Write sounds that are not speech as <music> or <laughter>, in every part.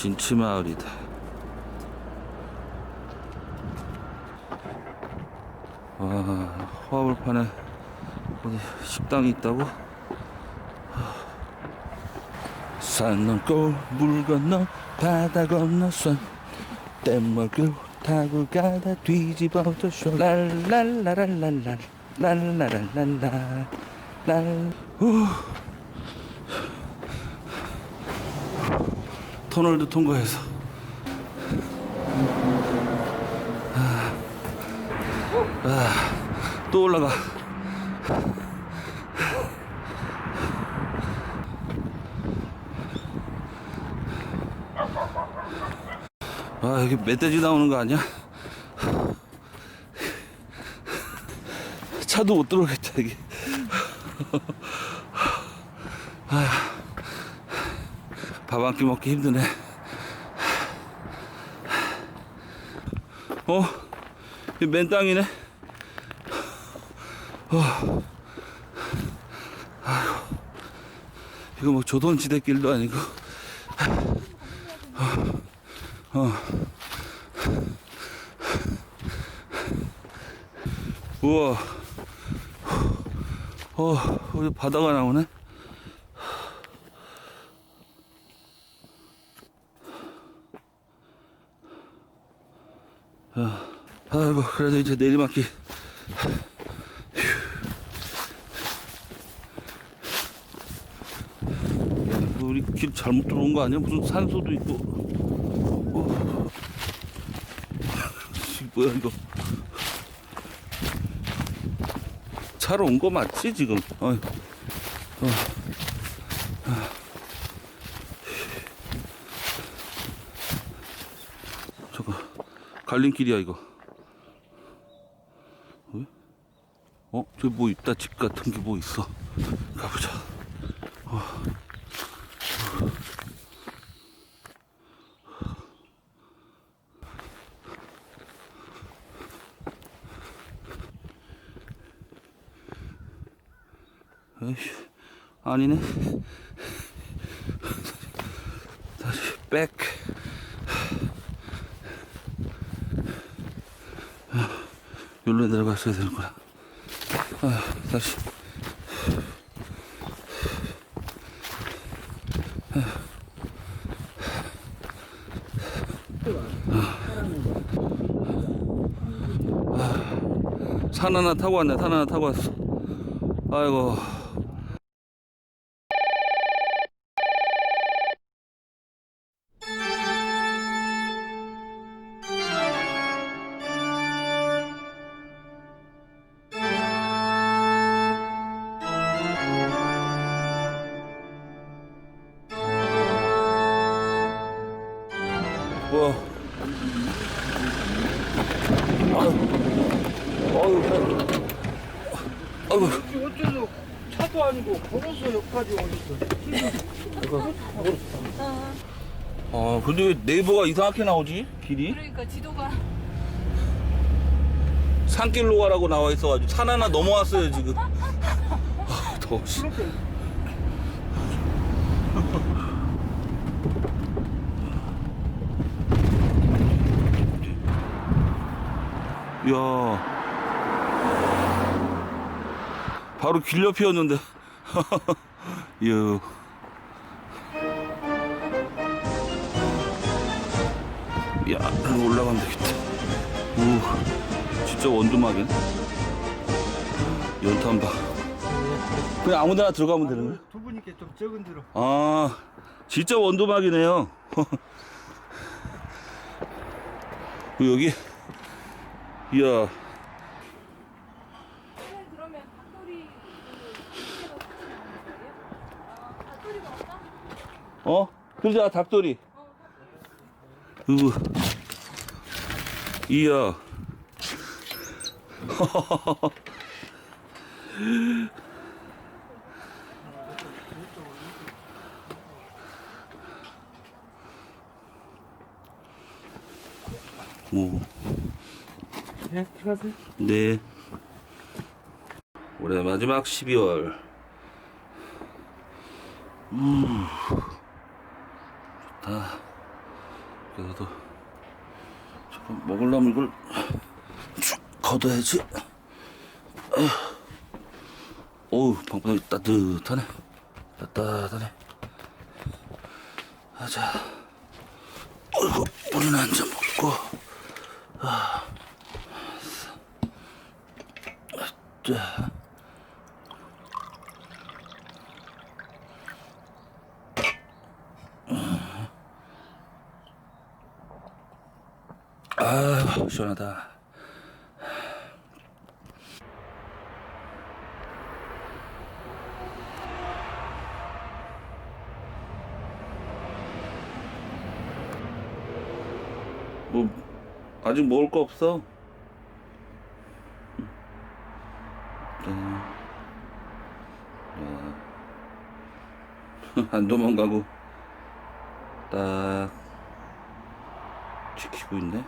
진치마을이다. 와, 화물판에 어디 식당이 있다고? 산 넘고 물 건너 바다 건너 선 뗏목을 타고 가다 뒤집어져 쇼 랄랄라랄랄랄 랄랄랄랄라 랄 후. 터널도 통과해서. 아, 아, 또 올라가. 아 여기 멧돼지 나오는 거 아니야? 차도 못 들어오겠다 여기 밥 한 끼 먹기 힘드네 어? 이맨 땅이네 어. 이거 뭐 조선지대 길도 아니고 어. 우와. 어, 바다가 나오네. 아, 아이고, 그래도 이제 내리막길. 우리 길 잘못 들어온 거 아니야? 무슨 산소도 있고. 어. 뭐야, 이거. 차로 온 거 맞지, 지금? 어이. 어. 아. 잠깐. 갈림길이야, 이거. 왜? 어? 저기 뭐 있다, 집 같은 게 뭐 있어. 가보자. 에이씨, 아니네. 다시 백. 여기로 내려갔어야 되는구나. 아, 다시. 산 하나 타고 왔네. 산 하나 타고 왔어. 아이고. 와. 아유, 아유, 어째서 차도 아니고 걸어서 여기까지 오셨어. 아, 근데 왜 네이버가 이상하게 나오지? 길이? 그러니까 지도가 산길로 가라고 나와 있어가지고 산 하나 넘어왔어요, 지금. 아, 더워, 씨. 야. 바로 길 옆이었는데. 이야. <laughs> 야, 이거 올라가면 되겠다. 우, 진짜 원두막이네. 연탄 봐. 그냥 아무 데나 들어가면 되는 거야? 두 분이께 좀 적은 대로. 아, 진짜 원두막이네요. <laughs> 여기, 이야, 그러면 닭도리 그 닭도리가 없나? 어? 그러자, 닭도리. 으, 이야. <laughs> 오. 네, 들어가세요. 네. 올해 마지막 12월 음, 좋다. 그래도 잠깐 먹으려면 이걸 쭉 걷어야지. 어우, 방바닥이 따뜻하네. 따뜻하네. 하자. 어이구, 물이나 한잔 먹고. 아. 자. 아, 시원하다. 뭐 아직 먹을 거 없어. 안 도망가고 딱 지키고 있네.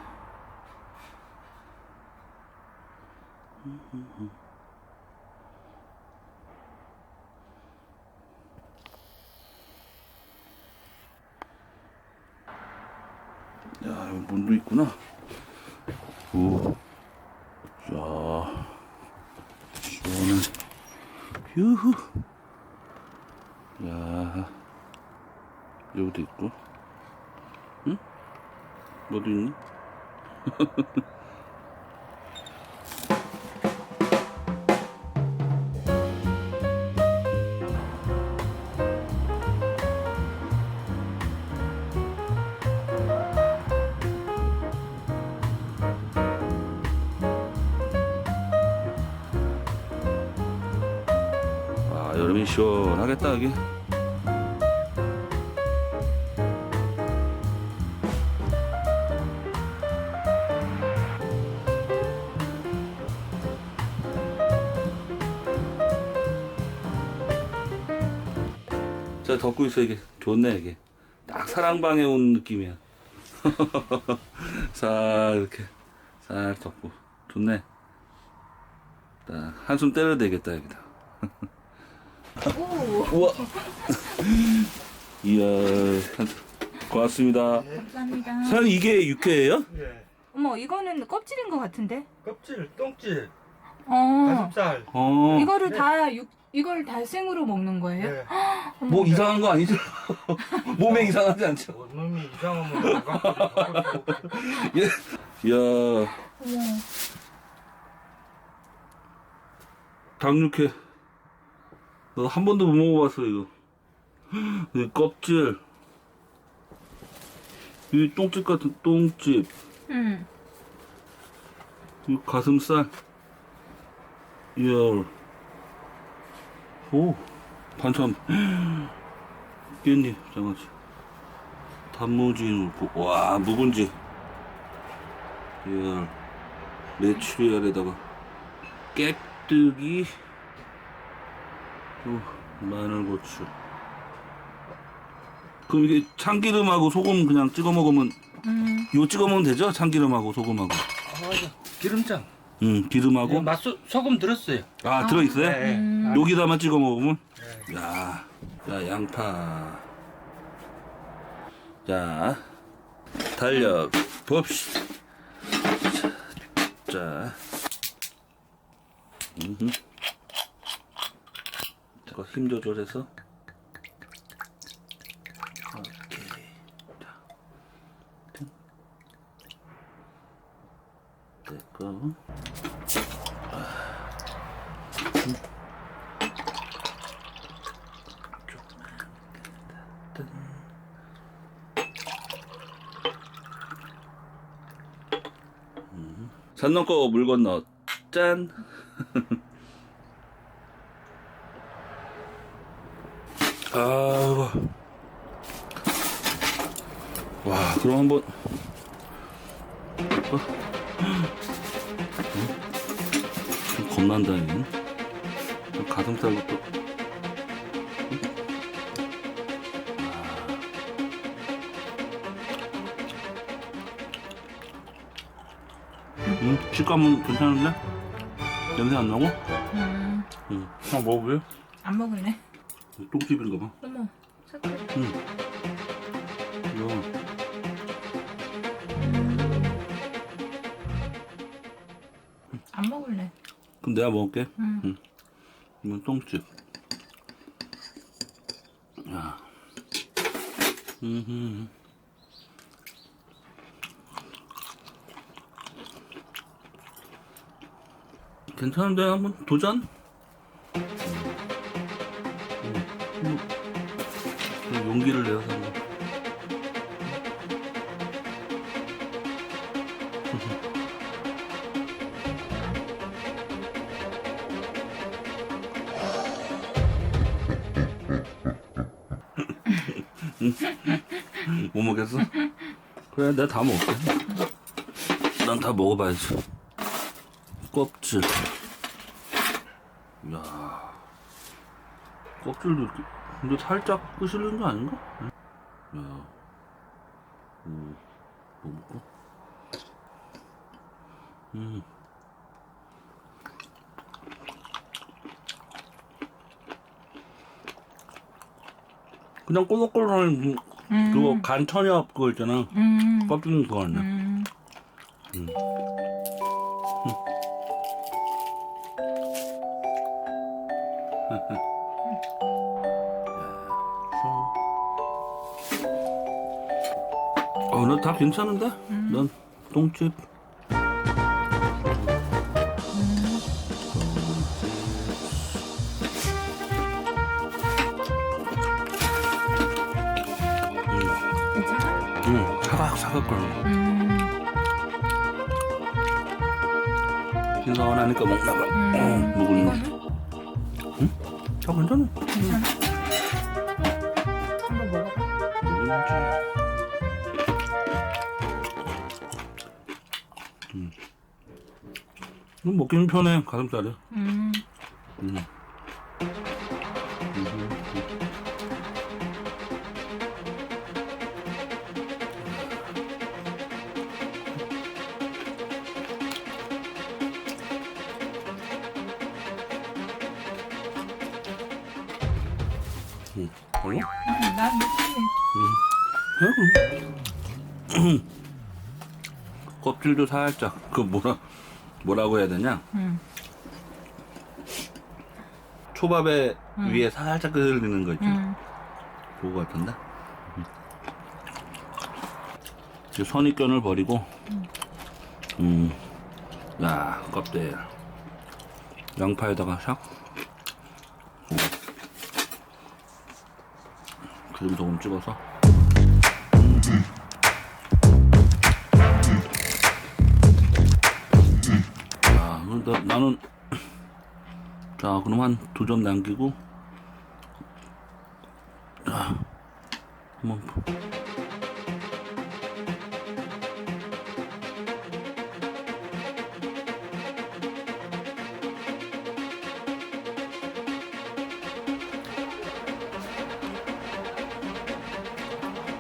야, 여기 문도 있구나. 오. 자. 시원해. 휴후. 여기도 있고. 응? 너도 있니? <laughs> 아, 여름이 시원하겠다, 여기. 덮고 있어, 이게. 좋네, 이게. 딱 사랑방에 온 느낌이야. <laughs> 싹, 이렇게. 싹 덮고. 좋네. 딱, 한숨 때려야 되겠다, 여기다. 오, 우와. <laughs> 이야, 고맙습니다. 감사합니다. 사장님 이게 육회예요? 예. 어머, 이거는 껍질인 것 같은데? 껍질, 똥질, 어, 가슴살. 어. 이거를 네. 다 육, 이걸 다 생으로 먹는 거예요? 예. 뭐 이상한 거 아니죠? <laughs> 몸에 이상하지 않죠? 뭐 놈이 이상하면 나가. <laughs> 예. 이야, 어머, 닭육회. 너한 번도 못 먹어봤어 이거. 이 껍질. 이 똥집 같은 똥집. 음, 이 가슴살. 이야. 오, 반찬. 깻잎, 장아찌. 단무지 넣고, 와, 묵은지. 이야. 메추리알에다가 깨뜨기. 오, 마늘고추. 그럼 이게 참기름하고 소금 그냥 찍어 먹으면, 음, 이거 찍어 먹으면 되죠? 참기름하고 소금하고. 아, 맞아. 기름장. 응, 기름하고. 예, 맛소 소금 들었어요. 아, 들어있어요? 예. 음. 여기다만 찍어 먹으면 예. 야, 자 양파 자 달력 봅시다 자, 자. 음흠. 잠깐 힘 조절해서 오케이 자 됐고 산 넘고 물 건너 짠. <laughs> 아이고 와 그럼 한번. 어? 좀 겁난다 이건 좀 가슴 살고 또 음, 식감은 괜찮은데? 냄새 안 나고? 음, 응. 한번 먹어볼래요? 안 먹을래? 똥집인가 봐. 어머, 색깔. 응. 이거 안 먹을래. 그럼 내가 먹을게. 응. 응. 이건 똥집. 야. 음. 괜찮은데 한번 도전? 음. 음. 그 용기를 내서 한번. 못 먹겠어? 그래 내가 다 먹을게 난 다 먹어봐야지 껍질 이야 껍질도 근데 살짝 끄실는 거 아닌가? 야 음, 먹을까? 음. 그냥 꼬들꼬들한 음. 그거 간천엽 그거 있잖아 음. 껍질 그거 아니야 음. <laughs> 어, 너다 괜찮은데? 넌 똥집. 괜찮아? 응, 사각사각 거려. 음. 신선하니까 먹나 봐. 어, 음. 누구니? 이거는 아, 괜찮아. 괜찮아? 먹기는 편해, 가슴살이. 음. 음. 음. 음, 난. 껍질도 살짝 그 뭐라 뭐라고 해야 되냐 음. 초밥에 위에 살짝 흘리는 거 있죠 음. 그거 같은데 음. 이 선입견을 버리고 음 야 껍질 양파에다가 샥 음. 기름 조금 찍어서 나는 자 그럼 한 두 점 남기고 자 한번 보-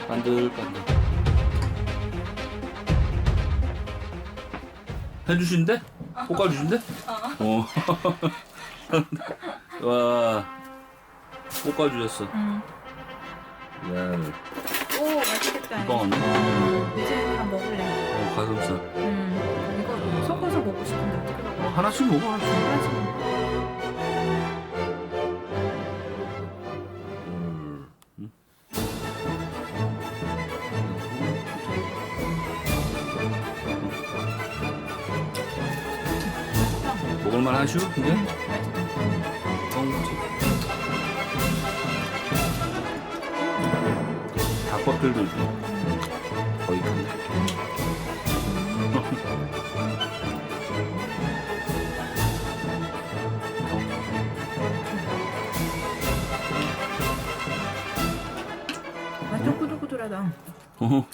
반들반들 해주신대? 볶아주신대? 어. <laughs> 와, 볶아주셨어. 음. 야, 오, 맛있겠다. 이거 없네. 이제 다 먹을래. 어, 가슴살. 음. 이거 섞어서 먹고 싶은데 어떻게 먹어? 어, 하나씩 먹어, 하나씩. 하나씩 먹을만 하슈? 근데? 닭껍질도 있고. 거의 큰데. 완전 꾸들꾸들하다. 어허.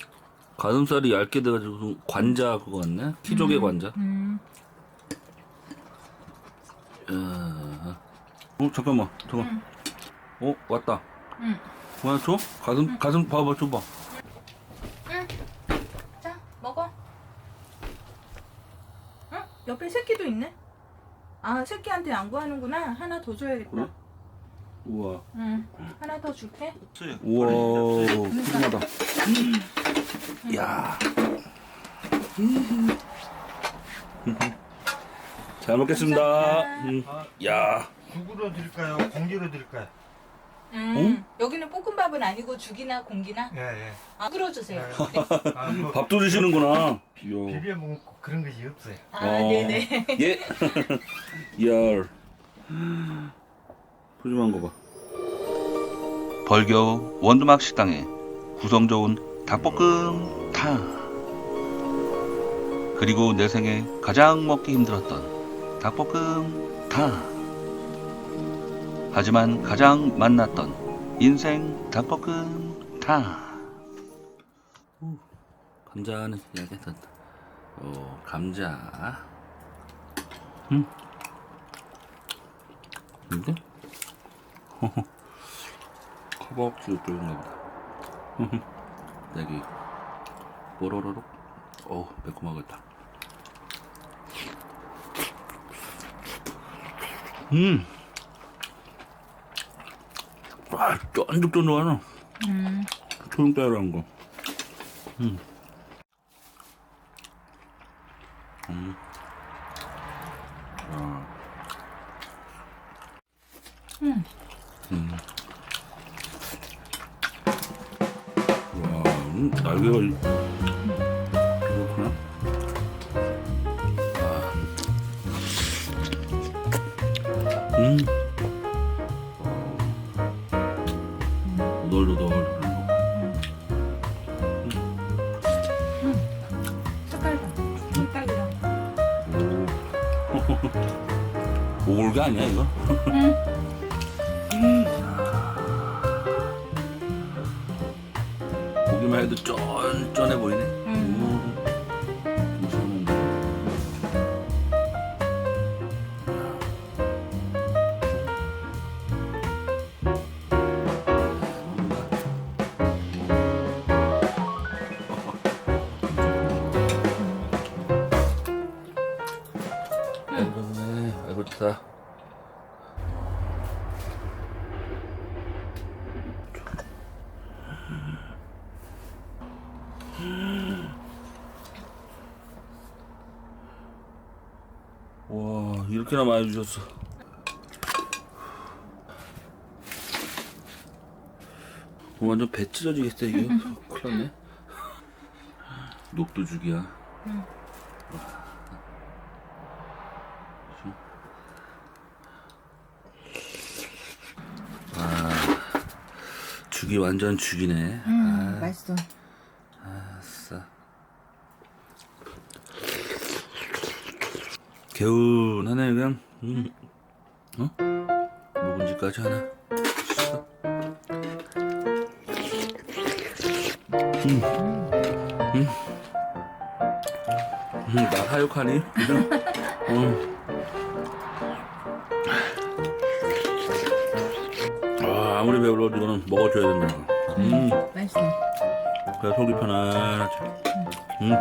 가슴살이 얇게 돼가지고 관자 그거 같네? 키조개 관자. 음. 야. 어 잠깐만 잠깐. 어 왔다. 응. 뭐야 줘? 가슴 가슴 봐봐 줘봐. 자, 먹어. 응? 옆에 새끼도 있네. 아, 새끼한테 양보하는구나. 하나 더 줘야겠다. 그래? 우와. 응. 하나 더 줄게. 우와. 푸짐하다. 야. 잘 먹겠습니다. 감사합니다. 음. 야. 국으로 드릴까요? 공기로 드릴까요? 음. 여기는 볶음밥은 아니고 죽이나 공기나 예, 예. 아 끓여주세요. 아, 뭐 밥도 드시는구나. 이야. 비벼 먹고 그런 것이 없어요. 아 어. 네네. 예. <laughs> 이야. 푸짐한 거 봐. 벌교 원두막 식당에 구성 좋은 닭볶음 탕. 그리고 내 생에 가장 먹기 힘들었던 닭볶음 탕. 하지만 가장 맛났던 인생 닭볶음 탕. 감자는 야겠다. 어, 감자. 음. 근데? 허벅지 쪽인가 보다. 여기 뽀로로록. 어, 매콤하겠다. 음. 아, 쫀득쫀득하네. 음. 초롱따라한 거. 음. 음. 아. 음. 음. 와, 음, 날개가 보기만 해도 쫀쫀해 보이네. 와, 이렇게나 많이 주셨어. 어, 완전 배 찢어지겠어, 이게. <laughs> 큰일 났네. 녹두죽이야. 응. 와, 죽이 완전 죽이네. 음. 맛있어. 아싸. 개운하네 그냥. 음. 어? 묵은지까지 하나. 음. 음. 음, 나 사육하니? 그냥. 음. 아, 아무리 배불러도 이거는 먹어줘야 된다. 음. 맛있어. 그래 속이 편안하지. 음.